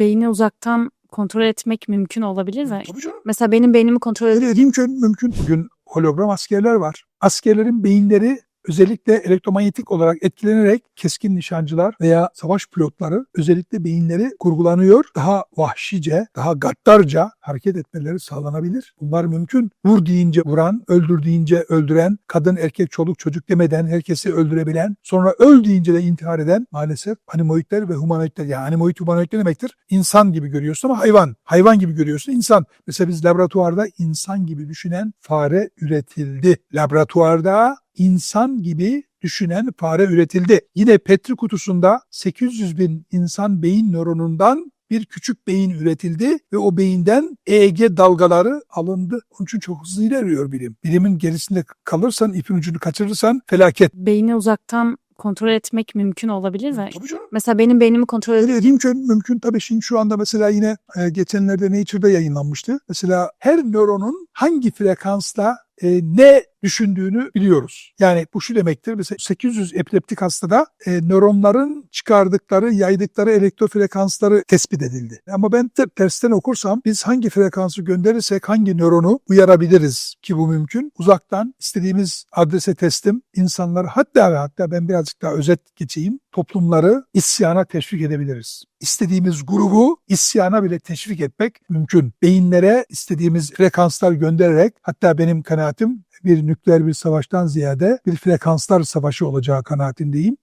beyni uzaktan kontrol etmek mümkün olabilir mi? Tabii canım. Mesela benim beynimi kontrol edip mümkün, mümkün. Bugün hologram askerler var. Askerlerin beyinleri özellikle elektromanyetik olarak etkilenerek keskin nişancılar veya savaş pilotları özellikle beyinleri kurgulanıyor. Daha vahşice, daha gaddarca hareket etmeleri sağlanabilir. Bunlar mümkün. Vur deyince vuran, öldür deyince öldüren, kadın erkek çoluk çocuk demeden herkesi öldürebilen, sonra öl deyince de intihar eden maalesef animoidler ve humanoidler. Yani animoid humanoid ne demektir? İnsan gibi görüyorsun ama hayvan. Hayvan gibi görüyorsun insan. Mesela biz laboratuvarda insan gibi düşünen fare üretildi. Laboratuvarda insan gibi düşünen fare üretildi. Yine Petri kutusunda 800 bin insan beyin nöronundan bir küçük beyin üretildi ve o beyinden EEG dalgaları alındı. Onun için çok hızlı ilerliyor bilim. Bilimin gerisinde kalırsan, ipin ucunu kaçırırsan felaket. beyni uzaktan kontrol etmek mümkün olabilir mi? Tabii canım. Mesela benim beynimi kontrol Öyle mümkün, mümkün. Tabii şimdi şu anda mesela yine e, geçenlerde Nature'da yayınlanmıştı. Mesela her nöronun hangi frekansla e, ne düşündüğünü biliyoruz. Yani bu şu demektir. Mesela 800 epileptik hastada e, nöronların çıkardıkları, yaydıkları elektrofrekansları tespit edildi. Ama ben te- tersten okursam biz hangi frekansı gönderirsek hangi nöronu uyarabiliriz ki bu mümkün. Uzaktan istediğimiz adrese teslim insanları hatta ve hatta ben birazcık daha özet geçeyim. Toplumları isyana teşvik edebiliriz. İstediğimiz grubu isyana bile teşvik etmek mümkün. Beyinlere istediğimiz frekanslar göndererek hatta benim kanaatim bir nükleer bir savaştan ziyade bir frekanslar savaşı olacağı kanaatindeyim.